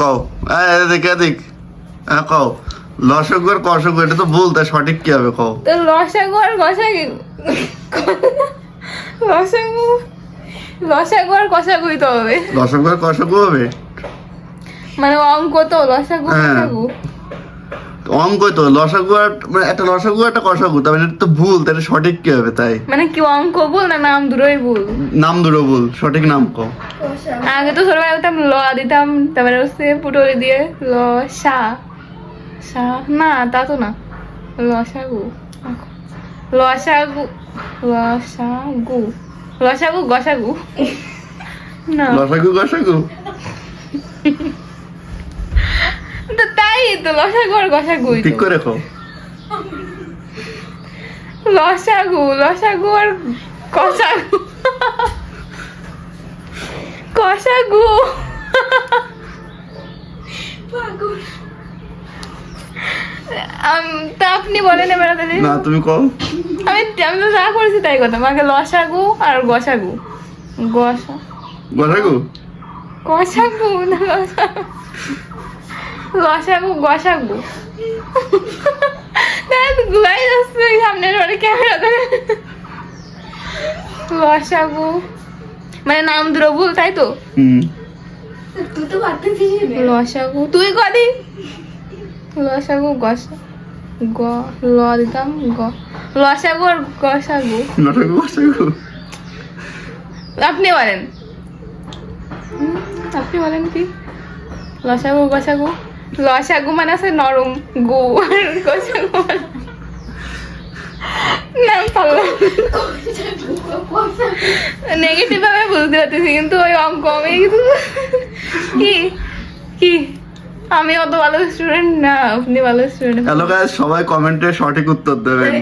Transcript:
কও। এদিক এদিক। হ্যাঁ কও। লসগু আর কসগু এটা তো ভুল তাই সঠিক কি হবে কও? তো লসাগু আর গসাগু লসাগু লসাগু আর কষাগুই তো হবে। লসগু আর কসগু হবে। মানে অঙ্ক তো লসাগু হ্যাঁ। কষাগু অঙ্ক তো লসাগু আর মানে একটা লসাগু একটা কসগু তার মানে তো ভুল এটা সঠিক কি হবে তাই? মানে কি অঙ্ক ভুল না নাম দুটোই ভুল? নাম দুটো ভুল সঠিক নাম কও আগে তো ছোটবেলায় দিতাম ল দিতাম তারপরে হচ্ছে পুটলি দিয়ে ল সা। সা না তা তো না। লসাগু। লসাগু লসাগু। লসাগু গসাগু। না। লসাগু কসগু তো তাই তো লসাগু আর গসাগুই ঠিক করে কও লসাগু লসাগু আর কষাগু আম- তা আপনি বলেন এবার। না তুমি কও। আমি আমি তো যা করেছি তাই কথা আমাকে লসাগু আর গসাগু গসা। কসগু কষাগু না লসাগু লসাগু গসাগু গুলাই যাচ্ছে সামনের বাড়ি ক্যামেরা ধরে। লসাগু মানে নাম দুটো ভুল তাই তো? তুই তো পারতেছিস লসাগু তুই কদি লসাগু গসা গ ল দিতাম গ। লসাগু আর গসাগু। লসাগু কসগু আপনি বলেন। আপনি বলেন কি? লসাগু গসাগু। লসাগু মানে আছে নরম গু আর না পারলাম নেগেটিভ ভাবে বুঝতে পারতেছি কিন্তু ওই অঙ্ক আমি কিন্তু কি কি? আমি অত ভালো স্টুডেন্ট না আপনি ভালো স্টুডেন্ট হ্যালো গাইস সবাই কমেন্টে সঠিক উত্তর দেবেন।